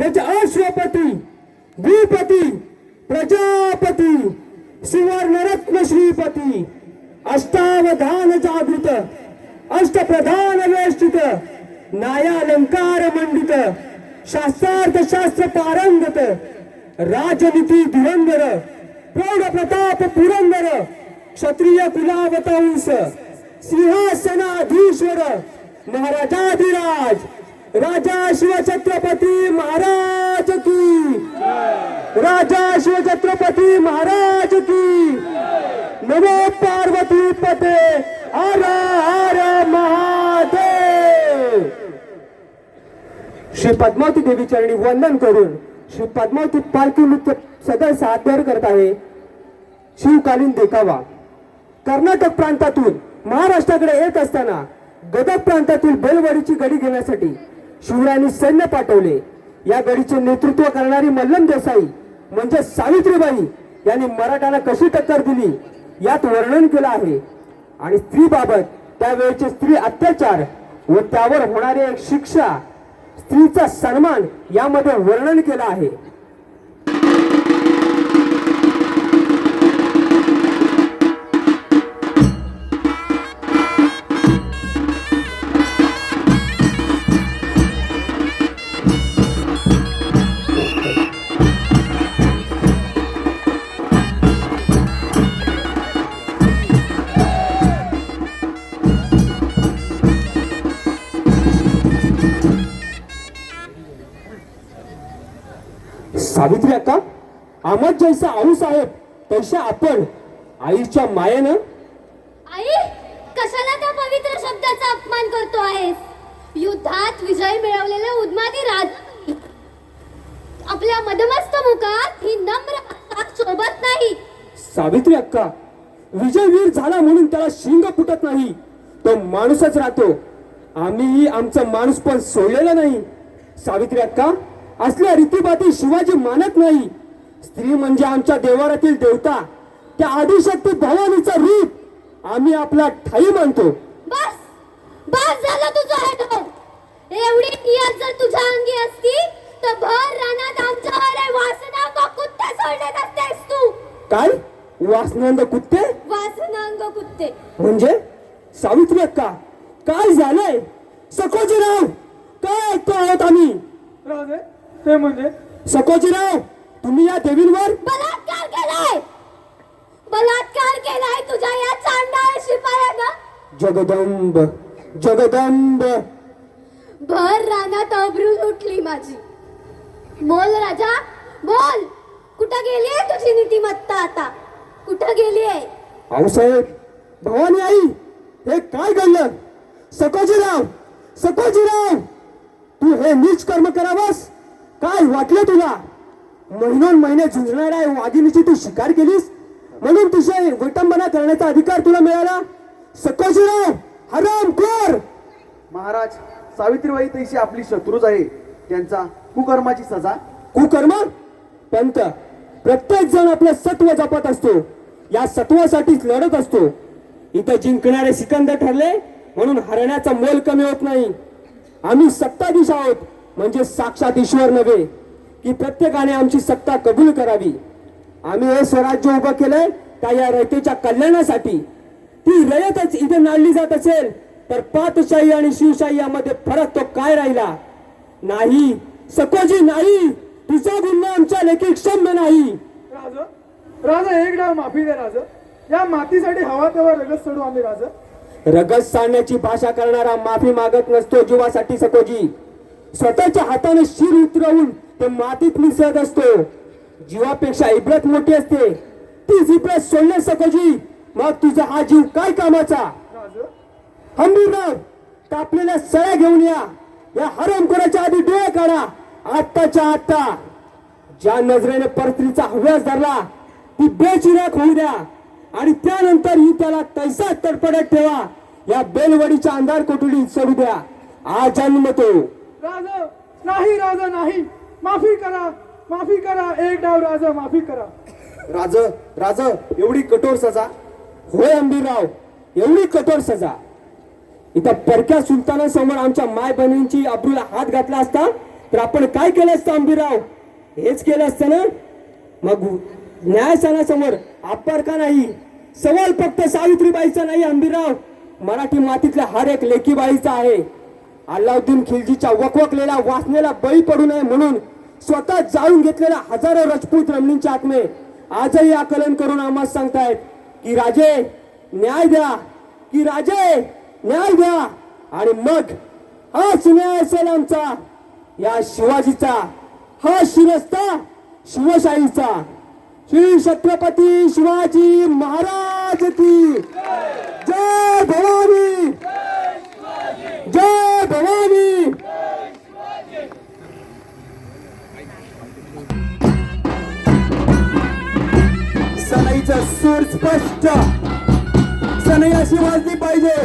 गज अश्वपती द्विपती प्रजापती सुवर्णरत्न श्रीपती अष्टावधान जागृत अष्टप्रधान वेष्टित नायालंकार मंडित शास्त्रार्थ शास्त्र पारंगत राजनीती धुरंधर प्रौढ प्रताप पुरंदर क्षत्रिय कुलावतंस सिंहासनाधीश्वर महाराजाधिराज राजा शिवछत्रपती महाराज की। राजा शिवछत्रपती महाराज की। नमो पार्वती पते हर हर महादेव। श्री पद्मावती देवी चरणी वंदन करून श्री पद्मावती पालखी नृत्य सदर सादर करत आहे शिवकालीन देखावा. कर्नाटक प्रांतातून महाराष्ट्राकडे येत असताना गदक प्रांतातील बेलवाडीची गडी घेण्यासाठी शिवरायांनी सैन्य पाठवले. या गडीचे नेतृत्व करणारी मल्लम देसाई म्हणजे सावित्रीबाई यांनी मराठ्यांना कशी टक्कर दिली यात वर्णन केलं आहे. आणि स्त्रीबाबत त्यावेळेचे स्त्री अत्याचार व त्यावर होणारी एक शिक्षा स्त्रीचा सन्मान यामध्ये वर्णन केलं आहे. सावित्री अक्का आमद जैसा आऊ साहेब तशा आपण आईच्या मायेनं आई कशाला त्या पवित्र शब्दाचा अपमान करतो आहेस? युद्धात विजय मिळवलेले उन्मादी राज आपल्या मदमस्त मुखात ही नम्र शोभत नाही. सावित्री अक्का विजयवीर झाला म्हणून त्याला शिंग फुटत नाही. तो माणूसच राहतो. आम्ही आमचा माणूस पण सोडलेला नाही. सावित्री अक्का असल्या रीतीबाती शिवाजी मानत नाही. स्त्री म्हणजे आमच्या देवारातील देवता. त्या आदिशक्ती भवानीचा रूप आम्ही आपला ठाई मानतो. बस! बस झालं तुझं हे एवढी नियत जर तुझ्या अंगी असती तर भर रानात आमच्यावर वासनांग कुत्ते सोडले नसतेस तू. काय? वासनंद कुत्ते? वासनांग कुत्ते. म्हणजे? सावित्री अक्का काय झालंय? सकोजीराव काय ऐकतो आहोत आम्ही? राजे ते म्हणजे? सकोजीराव तुम्ही या देवींवर? बलात्कार केलाय! बलात्कार केलाय तुझ्या या चांडाळ शिपायानं! जगदंब जगदंब! भर रानात अब्रू उठली माझी. बोल राजा बोल! कुठं गेलीये तुझी नीतिमत्ता आता? कुठं गेलीये? आऊसाहेब भवानी आई हे काय घडलं सकोजीराव सकोजीराव! तू हे नीच कर्म करावस? काय वाटलं तुला? महिनोन महिने झुंजणाऱ्या वाघिणीची तू शिकार केलीस? म्हणून तुझ्या विटंबना करण्याचा अधिकार तुला मिळाला? सकोजीराव हराम खोर! महाराज सावित्रीबाई तैशी आपली शत्रूच आहे. त्यांचा कुकर्माची सजा. कुकर्म? पंत प्रत्येक जण आपलं सत्व जपत असतो. या सत्वासाठीच लढत असतो. इथं जिंकणारे सिकंदर ठरले म्हणून हरण्याचा मोल कमी होत नाही. आम्ही सत्ताधीश आहोत. म्हणजे साक्षात ईश्वर नव्हे की प्रत्येकाने आमची सत्ता कबूल करावी. आम्ही हे स्वराज्य उभं केलंय त्या या रयतेच्या कल्याणासाठी. ती रयतच इथे नाडली जात असेल तर पातशाही आणि शिवशाही यामध्ये फरक तो काय राहिला? नाही सकोजी नाही तुझा गुन्हा आमच्या लेखी क्षम्य नाही. राज राज एक डाव माफी दे राज. या मातीसाठी हवा तेव्हा रगत सोडू आम्ही राज. रगत सांडण्याची भाषा करणारा माफी मागत नसतो जीवासाठी सकोजी. स्वतःच्या हाताने शिर उतरवून ते मातीत मिसळत असतो. जीवापेक्षा इब्रत मोठी असते. तीच इब्रत सोडणे सकोजी मग तुझा हा जीव काय कामाचा? हंबीरराव कापलेल्या सळ्या घेऊन या. या हरामखोराच्या आधी डोळे काढा. आत्ताच्या आत्ता. ज्या नजरेने परत्रीचा हव्यास धरला ती बेचिराक होऊ द्या. आणि त्यानंतर ही त्याला तैसा तडपडत ठेवा. या बेलवडीच्या अंधार कोठडीत सोडू द्या. आज जन्म तो. राजा नाही राजा नाही. माफी करा माफी करा. एक डाव राजा माफी करा. राज राज एवढी कठोर सजा. होय अंबीरराव एवढी कठोर सजा. इथं परक्या सुलतानासमोर आमच्या माय बहिणींची अब्रूला हात घातला असता तर आपण काय केलं असतं अंबीराव हेच केलं असतं ना? मग न्यायस्थानासमोर आपार का नाही? सवाल फक्त सावित्रीबाईचा नाही अंबीराव मराठी मातीतल्या हर एक लेकीबाईचा आहे. अल्लाउद्दीन खिलजीच्या वकवकलेल्या वासनेला बळी पडू नये म्हणून स्वतः जाळून घेतलेल्या हजारो राजपूत रमणींचे आत्मे आजही आकलन करून आम्हाला सांगतायत की राजे न्याय द्या. की राजे न्याय द्या. आणि मग हाच न्याय असेल आमचा. या शिवाजीचा हा शिरस्ता शिवशाहीचा. श्री छत्रपती शिवाजी महाराज की जय भवानी. भवानी! सनईचा सूर स्पष्ट. सनई अशी वाजली पाहिजे.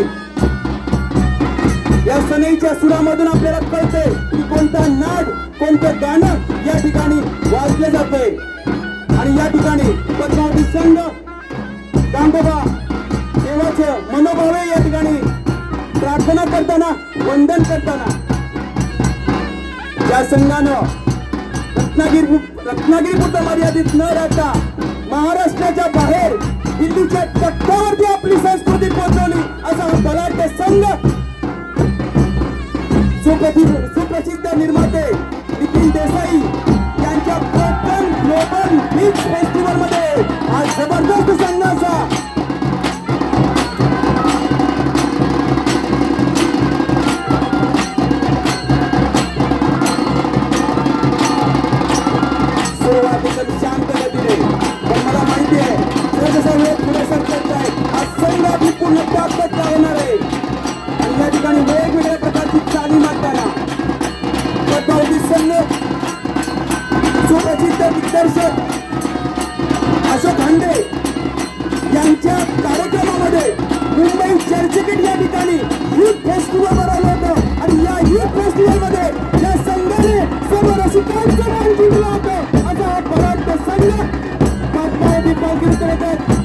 या सनईच्या सुरामधून आपल्याला कळते की कोणता नाद कोणतं गाणं या ठिकाणी वाजले जाते आणि या ठिकाणी पद्मावती संघ दांडोबा देवाचं मनोभावे या ठिकाणी प्रार्थना करताना वंदन करताना. या संघानं रत्नागिरी रत्नागिरी पुरतं मर्यादित न राहता महाराष्ट्राच्या बाहेर दिल्लीच्या टक्क्यावरती आपली संस्कृती पोहोचवली असा हा बलाढ्य संघ. सुप्रसिद्ध सुप्रसिद्ध निर्माते नितीन देसाई यांच्या कोकण ग्लोबल बीच असा हा पराक्त संघ पद्मावती पालखी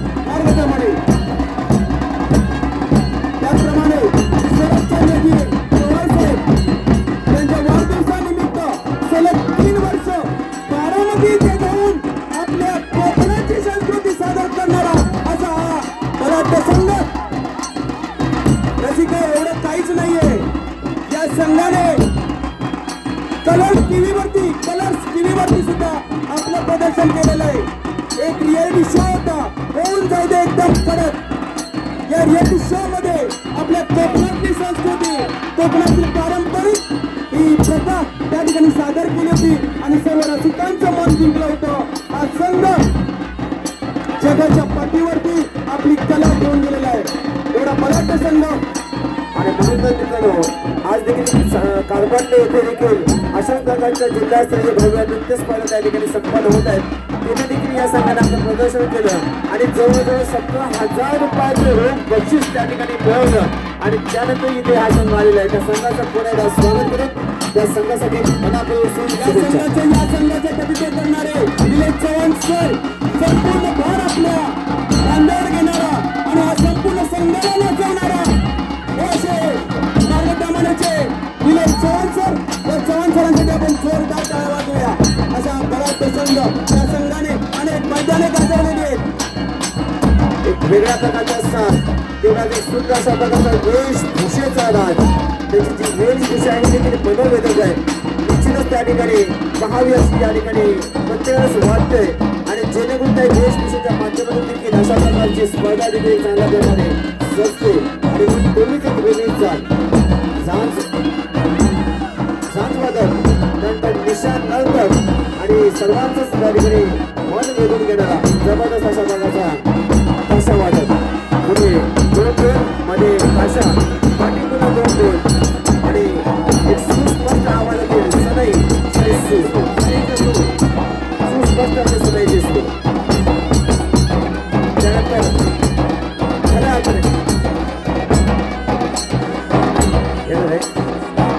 आपलं प्रदर्शन केलेलं आहे. एक रियालिटी शो होता होऊन जाऊ दे एकदम कडक. या रियालिटी शो मध्ये आपल्या कोकणातली संस्कृती कोकणातील पारंपरिक ही प्रथा त्या ठिकाणी सादर केली होती आणि सर्व रसिकांचं मन जिंकलं होतं. हा संघ जगाच्या पाठीवरती आपली कला घेऊन गेलेला आहे. एवढा मराठा संघ आणि म्हणूनच मित्रांनो आज देखील कारभांडे येथे देखील अशाच प्रकारच्या जिल्हास्तरीय भव्य नृत्य स्पर्धा त्या ठिकाणी संपन्न होत आहेत. तिथे देखील या संघाने आपलं प्रदर्शन केलं आणि जवळजवळ सतरा हजार रुपयाचे रोख बक्षीस त्या ठिकाणी मिळवलं. आणि त्यानंतर इथे हा संघ आलेला आहे. त्या संघाचा पुन्हा एकदा स्वागत करून त्या संघासाठी मनापासून या संघाचे कविते करणारे निलेश चव्हाण सर संपूर्ण भार आपल्या खांद्यावर घेणारा आणि हा संपूर्ण संघाला जाणारा असे मार्गक्रमणाचे निलेश चव्हाण सर या चव्हाण सरांसाठी आपण जोरदार टाळ्या वाजवूया. अशा बराच प्रसंग या संघाने अनेक मैदाने गाजवलेली आहेत. एक वेगळ्या प्रकारचा सण तेवढाच एक सुंदर असा प्रकारचा वेशभूषेचा राज. त्याची जी वेशभूषा आहे ती देखील मनोवेदक आहे. निश्चितच त्या ठिकाणी पहावी अशी या ठिकाणी प्रत्येकास वाटते आणि जेणेकरून त्या वेशभूषेच्या माध्यमातून देखील अशा प्रकारची स्पर्धा देखील चांगल्या प्रकारे सजते. आणि म्हणून झांज झांजवादक नंतर निशान नळकर आणि सर्वांचंच त्या ठिकाणी मन वेधून घेणारा जबरदस्त अशा प्रकारचा ताशा वादक पुढे मध्ये ताशा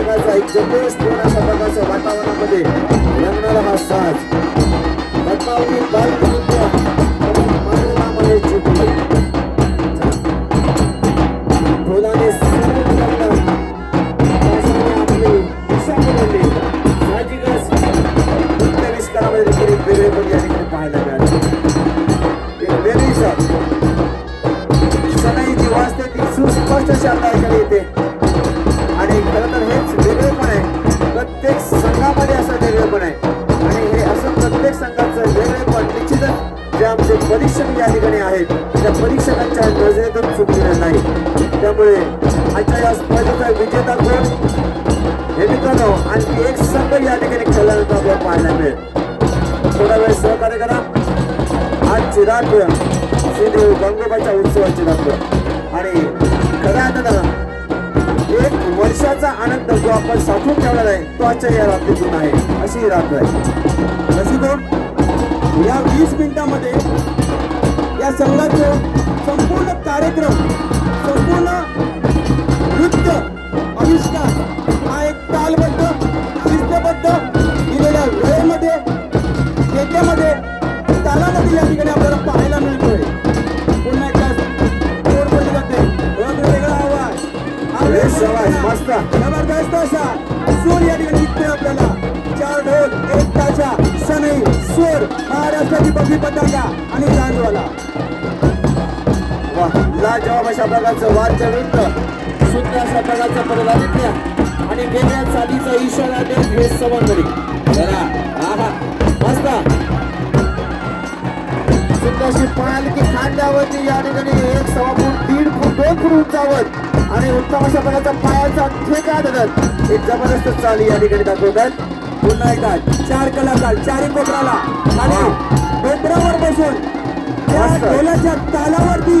आहे जल्लोष पूर्ण अशा प्रकारच्या वातावरणामध्ये रंगणारा हा साज पद्मावती बालनृत्य दाखवून श्रीदेव गंगोबाच्या उत्सवाची दाखवून आणि खऱ्या अर्थानं एक वर्षाचा आनंद जो आपण साठवून ठेवलेला आहे तो आजच्या या रात्रीतून आहे अशी ही रात्र आहे. तशी तो या वीस मिनिटामध्ये या संघाचं संपूर्ण महाराष्ट्राची पताका आणि चांदवाला लाजवाब अशा प्रकारचं वाद्य नृत्य सुंदर अशा प्रकारचं परवादित्य आणि वेगळ्या चालीचा इशारा देत हे सवंगडी. जरा आहा मस्त. सुंदरशी पालखी खांद्यावरती या ठिकाणी एक सव्वा फूट दीड फूट दोन फूट उंचावत आणि उत्तम अशा प्रकारचा पायाचा ठेका देतात एक जबरदस्त चाली या ठिकाणी दाखवतात पुन्हा एकदा चार कलाकार चारी कोपराला आणि डोंगरावर बसून त्या. ढोलाच्या तालावरती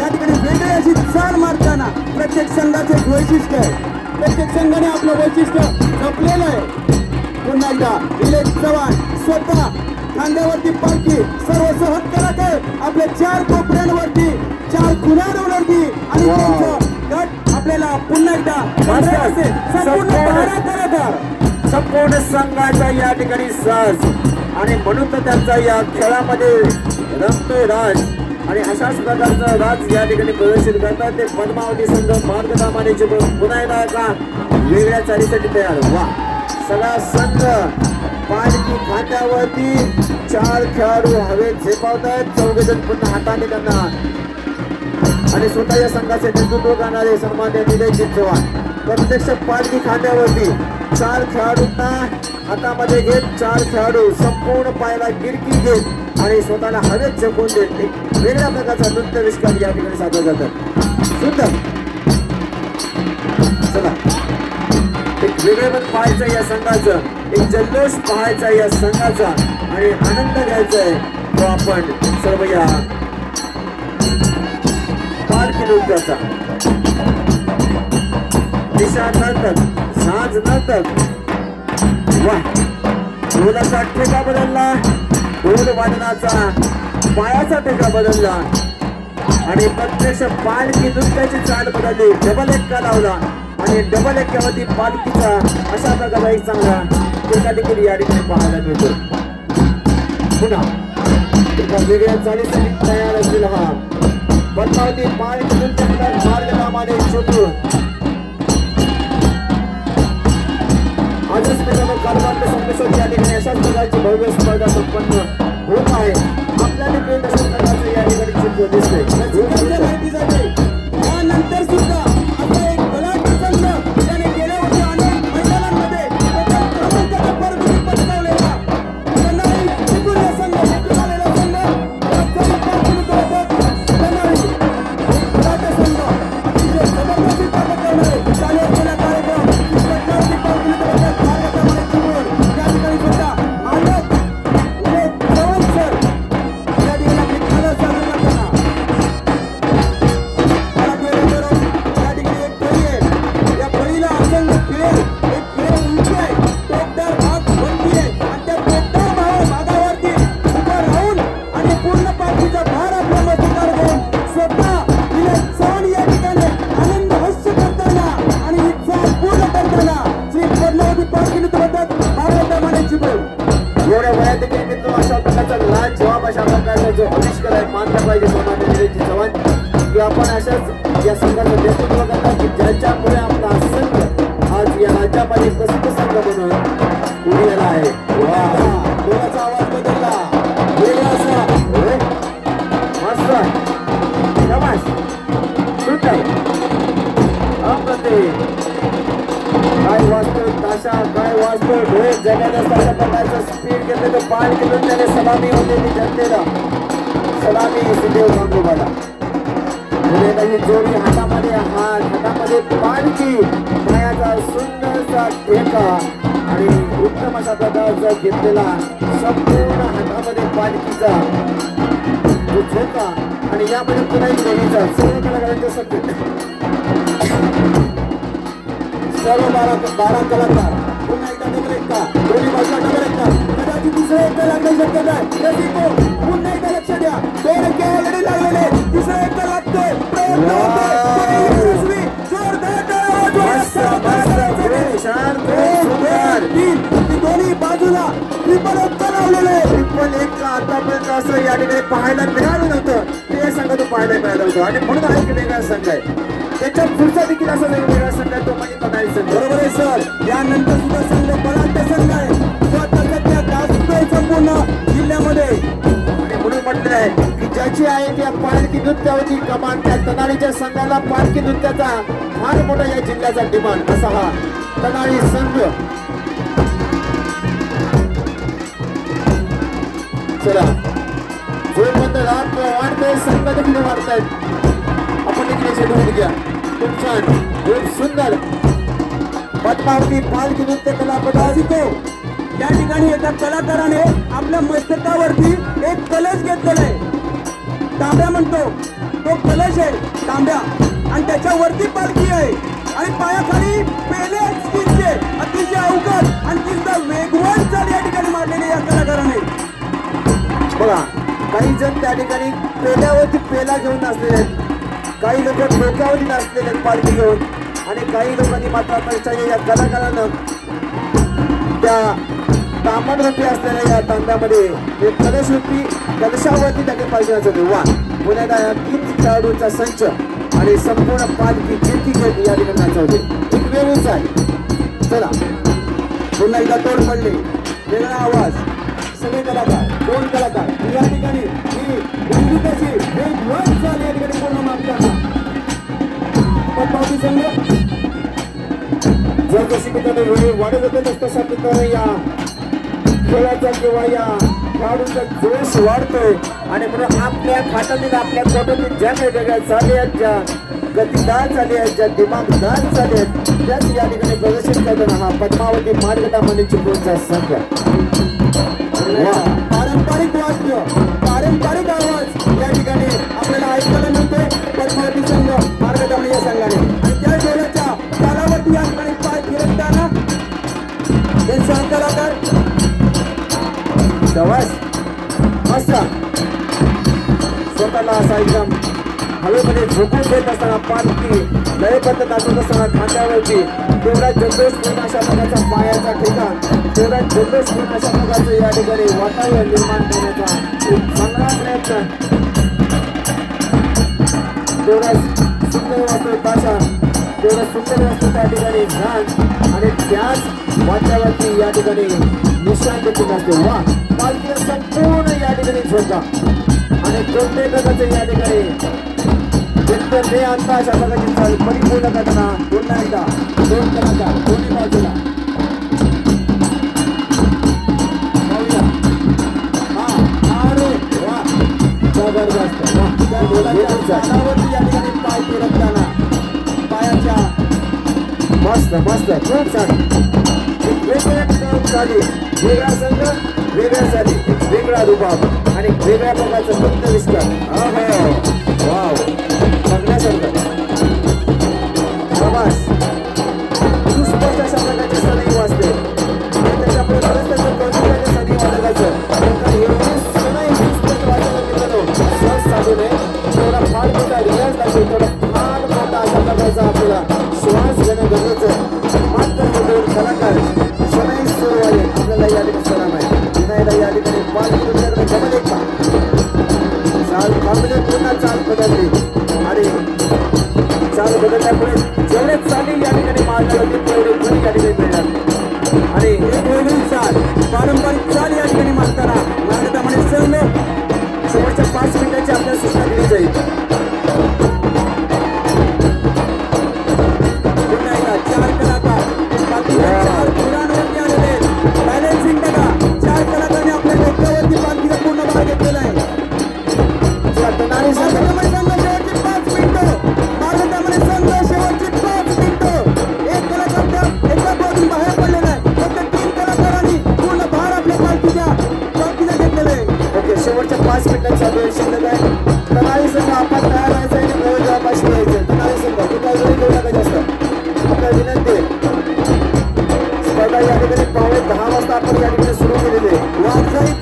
या ठिकाणी वेगळी अशी चाल मारताना प्रत्येक संघाचे एक वैशिष्ट्य आहे. प्रत्येक संघाने आपलं वैशिष्ट्य जपलेलं आहे. पुन्हा एकदा निलेश चव्हाण स्वतः खांद्यावरती पालखी सर्व सहज करत आहे. आपल्या चार कोपऱ्यांवरती चार खुणाऱ्यांवरती आणि. त्यांचं गट आपल्याला पुन्हा एकदा संपूर्ण संपूर्ण- बारा कलाकार संपूर्ण संघाचा या ठिकाणी साज. आणि म्हणून तर त्यांचा या खेळामध्ये रमतोय राज. आणि अशाच प्रकारचा राज या ठिकाणी प्रदर्शित करतात. ते पद्मावती संघ मार्गदामाने पुन्हा एकदा का वेगळ्या चालीसाठी तयार. वा. सगळा संघ पालखी खात्यावरती चार खेळाडू हवेत झेपावतायत. चौघेजण पुन्हा हाताने त्यांना आणि स्वतः या संघाचे नेतृत्व करणारे सन्मान्य निलेशजी चव्हाण प्रत्यक्ष पालखी खांद्यावरती चार खेळाडूंना हातामध्ये घेत चार खेळाडू संपूर्ण पायाला गिरकी घेत आणि स्वतःला हवेत झेपून देत एक वेगळ्या प्रकारचा नृत्य विष्कार या ठिकाणी साधला जातात सुंदर. चला. एक वेगळेपण पाहायचं या संघाचं. एक जल्लोष पाहायचा या संघाचा आणि आनंद घ्यायचा आहे तो आपण सर्व या पालखी नृत्याचा. दिशा नर्तक साज नर्तक वा ढोलाचा ठेका बदलला. ढोल वादनाचा पायाचा ठेका बदलला. आणि प्रत्यक्ष पालखी नृत्याची चाल बदलली. डबल एक्का लावला? आणि डबल एक्क्यावरती पालखीचा अशा प्रकारचा एक चांगला ठेका देखील या ठिकाणी पाहायला मिळतो. पुन्हा एका वेगळ्या चालीसाठी तयार असलेला हा पद्मावती पालखी नृत्य मार्गनामाने शोधून आजच या ठिकाणी अशाच प्रकारची भव्य स्पर्धा संपन्न होत आहे. आपल्या देखील प्रकारचं या ठिकाणी चित्र दिसतंय. रसिकांच्या सुद्धा ज्याच्यामुळे आपला संघ. आज या राज्यामध्ये प्रसिद्ध संघ म्हणून उभी आला आहे डोळ्याचा आवाज बदलला? वेगळा असा? मस्त शाबास. सुंदर. अप्रतिम. काय वाजतोय ताशा काय वाजतोय डोळे जबरदस्त अशा प्रकारचं स्पीड घेतलं तर पाय घेतलं त्याने सलामी होते ती जनतेला. सलामी सुदेव गांगोबाला जोडी हातामध्ये हात. हातामध्ये पालखी पायाचा सुंदरचा ठेका आणि उत्तम अशा प्रकारचा घेतलेला संपूर्ण हातामध्ये पालखीचा जो झोका आणि यामध्ये पुन्हा एक देवीचा सर्व कलाकारांच्या सत्य सर्व बारा बारा कलाकार पुन्हा एकदा डबल एकटा दोन्ही बाजूला डबल एकटा कदाचित दुसरं एकदा लागण्याची शक्यता आहे. पुन्हा एकदा लक्ष द्या. दोन एकटे ऑलरेडी लागलेले तिसरं एकदा लागतोय. प्रयत्न एक आतापर्यंत असं या ठिकाणी पाहायला मिळालं नव्हतं. ते संघातून पाहायला मिळालं होतं आणि म्हणून हा एक वेगळा संघ आहे. त्याच्या पुढचा देखील असा वेगवेगळा संघ आहे तो म्हणजे तनाई संघ. बरोबर आहे सर. यानंतर सुद्धा संघ बलाढ्य संघ आहे. संपूर्ण जिल्ह्यामध्ये. आणि म्हणून म्हटलेलं आहे की ज्याची आहे त्या पालखी नृत्यावरती कमान त्या तनाळीच्या संघाला पालखी नृत्याचा फार मोठा या जिल्ह्याचा डिमांड. असा हा तनाळी संघ. चला. जोपर्यंत रात वाढतंय संघ तिकडे वाढतायत आपण देखील याची घ्या. खूप छान. खूप सुंदर. पद्मावती पालखी नृत्य कला पदाधिको. या ठिकाणी एका कलाकाराने आपल्या मस्तकावरती एक कलश घेतलेला आहे. तांब्या म्हणतो. तो कलश आहे तांब्या. आणि त्याच्यावरती पालखी आहे. आणि पायाखाली पेले अतिशय अवघड आणि तिचा वेगवान चाल या ठिकाणी मारलेली या कलाकाराने. बघा काही जण त्या ठिकाणी पेल्यावरती पेला घेऊन असलेले आहेत. काही लोक डोक्यावरती नसलेले आहेत पालखी घेऊन. आणि काही लोकांनी मात्र आता या कलाकारानं त्या तांबडरूपी असलेल्या या तांब्यामध्ये हे कलशरूपी कलशावरती त्याने पाहिजे नाचवली वा पुण्यात या तीन खेळाडूंचा संच आणि संपूर्ण पालखी किती घेत या ठिकाणी नाचवते एक वेगळीच आहे चला. पुन्हा एकदा तोड पडले. वेगळा आवाज. सगळे कलाकार दोन कलाकार या ठिकाणी ही एक वर्ष झाली या ठिकाणी पूर्ण मागताना पावती संघ जर जशी की वेळ वाढत होते तस तसा मित्रांनो या खेळाचा किंवा या खेळाडूंचा जोश वाढतोय. आणि म्हणून आपल्या खात्यातील आपल्या पोटातील ज्या काही वेगळ्या चाली आहेत ज्या गतीदार चाली आहेत ज्या दिमागदार चाली आहेत त्याच या ठिकाणी प्रदर्शित करताना हा पद्मावती मार्गदामध्ये चिपळूणचा संघ. वा पारंपरिक वाद्य पारंपरिक आवाज या ठिकाणी आपल्याला ऐकायला मिळतोय. पद्मावती संघ मार्गदर्शन या संघाने. आणि त्या डोळ्याच्या तालावरती या ठिकाणी पाय फिरकताना हे सहकलाकार शवास मस्त. स्वतःला असा एकदम हवेमध्ये झोपून देत असताना पालखी लयबद्ध दाखवत असताना खांद्यावरती. तेवढा जल्लोष पूर्ण अशा प्रकारचा पायाचा ठिकाण तेवढा जल्लोष पूर्ण अशा प्रकारचं या ठिकाणी वातावरण निर्माण करण्याचा एक चांगला प्रयत्न. तेवढा सुंदर वाचतो ताशा तेवढा सुंदर वाटतो त्या ठिकाणी झाड आणि त्याच वाद्यावरती या ठिकाणी निशाण देखील असते. वा पालखी संपूर्ण या ठिकाणी झोका आणि कोणत्याही प्रकारचं या ठिकाणी एकतर ने आता अशा प्रकारची चाल परिपूर्ण करताना पुन्हा एकदा. दोन कलाकार दोन्ही बाजूला. हा, जबरदस्त. त्या. तालावरती या ठिकाणी पाय फिरकताना पायाच्या. मस्त मस्त. खूप छान एक वेगळ्या ठिकाणी झाली वेगळा संघ वेगळ्या एक वेगळा रुबाब. आणि वेगळ्या प्रकारचं फक्त विस्तार अहो. वाव. बघण्यासारखं प्रवास दुसऱ्याच्या शतकाचे सदैव असते आणि त्याच्यामुळे खरंच त्याचं कौतुकाच्या सदैव वाटकायचं कारण एवढे सदैव पुस्तक वाचायला मिळालो सहज साधू नये तेवढा फार मोठा रियाज लागतो तेवढा फार मोठा अशा प्रकारचा आपल्याला श्वास घेणं गरजेचं आहे मात्र हे दोन कलाकार सनई सुरवाले आपल्याला या ठिकाणी सलाम आहे विनायला चाल बदलल्यामुळे जेवढे चाली या ठिकाणी मारल्या जातील तेवढे गुण या ठिकाणी मिळणार आणि एक वेगळी चाल पारंपरिक चाल या ठिकाणी मारताना भारतामध्ये म्हणजे सर्व केलेला आहे. प्रणाली संघ आपण तयार व्हायचं आणि प्रयोग जापाशी व्हायचं प्रणाली संघ कुठला वेळ घेऊ नका जास्त आपल्या विनंती स्पर्धा या ठिकाणी पावणे दहा वाजता आपण या ठिकाणी सुरू केलेली आहे वारसाही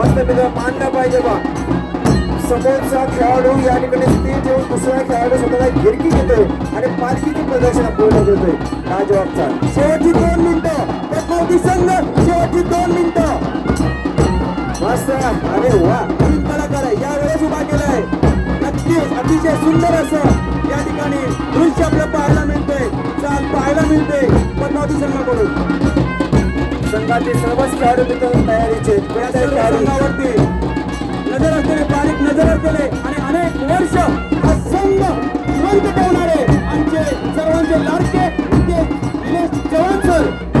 मस्तपैकी मानलं पाहिजे बा. समोरचा खेळाडू या ठिकाणी स्थिर ठेवून दुसरा खेळाडू स्वतःला गिरकी घेतोय आणि पालखीचे प्रदर्शन पूर्ण करतोय लाजवाबचा शेवटची दोन मिनिटं. प्रकृती संघ शेवटची दोन मिनिटं. मस्त. अरे वा. तीन कलाकार यावेळेस उभा केलाय. नक्कीच अतिशय सुंदर असं या ठिकाणी दृश्य आपलं पाहायला मिळतंय. चाल पाहायला मिळतंय. पद्मावती संघाकडून. संघातील सर्वच खेळाडू मित्रांनो तयारीचे संघावरती नजर असलेले बारीक नजर असलेले आणि अनेक वर्ष हा संघ जिवंत ठेवणारे आमचे सर्वांचे लाडके निलेश चव्हाण सर.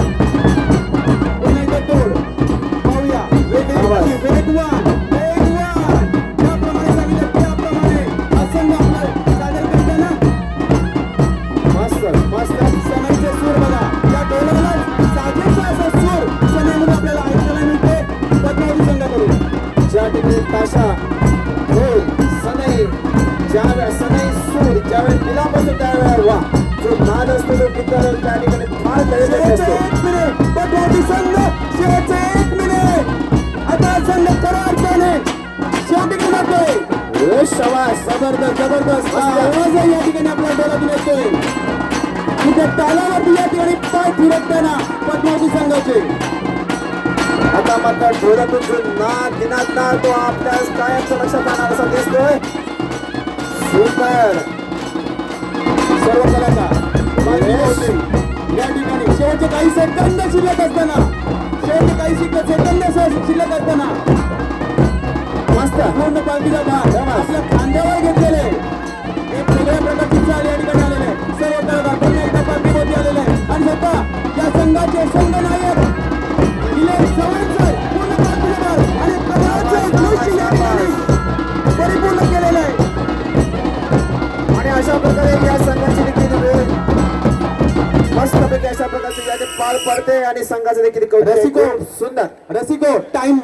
जबरदस्त. आवाज या ठिकाणी आपल्या डोळ्यातून येतोय. तुझ्या तालावरती या ठिकाणी पाय फिरकताना पद्मावती संघाचे. आता मात्र डोळ्यातून जो नाद दिनात ना तो आपल्या कायमचं लक्षात राहणार असा दिसतोय. सुपर. सर्व कलाका या ठिकाणी शेवटचे काही सेकंद शिल्लक असताना. शेवटचे काही सेकंद शिल्लक असताना. पूर्ण पालखीचा भाग आपल्या खांद्यावर घेतलेले. एक वेगळ्या प्रकारची चाल या ठिकाणी आलेले. सर्व कलाकार पुन्हा एकदा पालखीमध्ये आलेले. आणि स्वतः या संघाचे संघ नायक चव्हाण सर पूर्ण भाग आणि कमळाचं दृश्य या ठिकाणी परिपूर्ण केलेलं आहे. आणि अशा प्रकारे या संघाची देखील वेळ मस्तपैकी अशा प्रकारचे याचे पार पडते आणि संघाचे देखील कौतुक सुंदर. रसिको टाइम